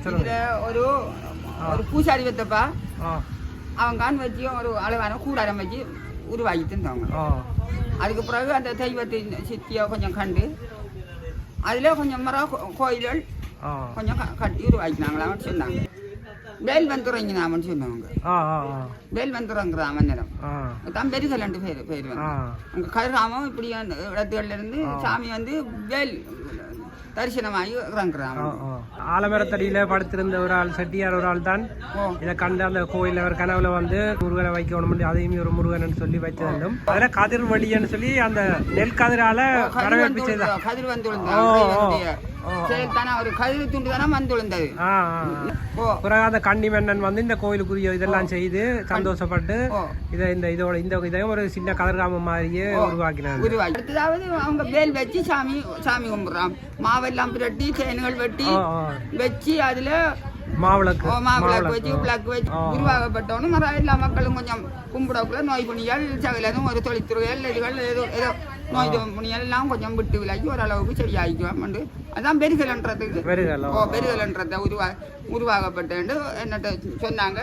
இதுல ஒரு ஒரு பூசாரி வைத்தப்பா அவன் கான் வச்சு ஒரு அளவான கூடாரம் வச்சு உருவாக்கி தந்தவங்க ஆ. அதுக்கு பிறகு அந்த தெய்வத்தின் சித்தியை கொஞ்சம் கண்டு அதில் கொஞ்சம் மரம் கோயில்கள் கொஞ்சம் கட்டி உருவாக்கினாங்களாம் சொன்னாங்க. வேல் வந்துறங்கினாமன்னு சொன்னவங்க வேல் வந்துறங்கிறாம நேரம் ஆ. தான் பெருகலண்டு பேர் பேர் வந்து. அங்கே கதிராமம் இப்படி அந்த இடத்துகள்ல இருந்து சாமி வந்து வேல் தரிசனமாகி. ஆலமரத்தடியில படுத்திருந்த ஒரு ஆள் செட்டியார் ஒரு ஆள் தான். இதை கண்டு அந்த கோயில் அவர் கனவுல வந்து முருகனை வைக்கணும் அதையும் ஒரு முருகன் சொல்லி வைத்து வேண்டும் அதுல கதிர் வழின்னு சொல்லி அந்த நெல் கதிரால கதிர் வரவேற்பு கதிர் வந்து ஓ, ஓ, விழுந்தா ஓ. செயல் தானே ஒரு துண்டு தானே வந்து விழுந்தது பிறகு அந்த கன்னி மன்னன் வந்து இந்த கோயிலுக்குரிய இதெல்லாம் செய்து சந்தோஷப்பட்டு இதை இந்த இதோட இந்த இதையும் ஒரு சின்ன கதிர்காமம் மாதிரியே உருவாக்கினாங்க. உருவாக்கி. அடுத்ததாவது அவங்க வேல் வச்சு சாமி சாமி கும்பிடுறான். மாவெல்லாம் பிரட்டி தேன்கள் வெட்டி. வச்சு அதுல மாவிளக்கு மாவிளக்கு வச்சு பிளக்கு வச்சு உருவாக்கப்பட்டவனும் எல்லா மக்களும் கொஞ்சம் கும்பிடக்குள்ள நோய் புனியால் சகலதும் ஒரு தொழில்துறைகள் இதுகள் ஏதோ ஏதோ. நோய் எல்லாம் கொஞ்சம் விட்டு விலக்கி ஓரளவுக்கு சரியாகிக்குவோம் உண்டு. அதான் பெருகலன்றதுக்கு. வருகலாம் ஓ பெருகலன்றதை உருவா உருவாக்கப்பட்டு என்னட்ட சொன்னாங்க.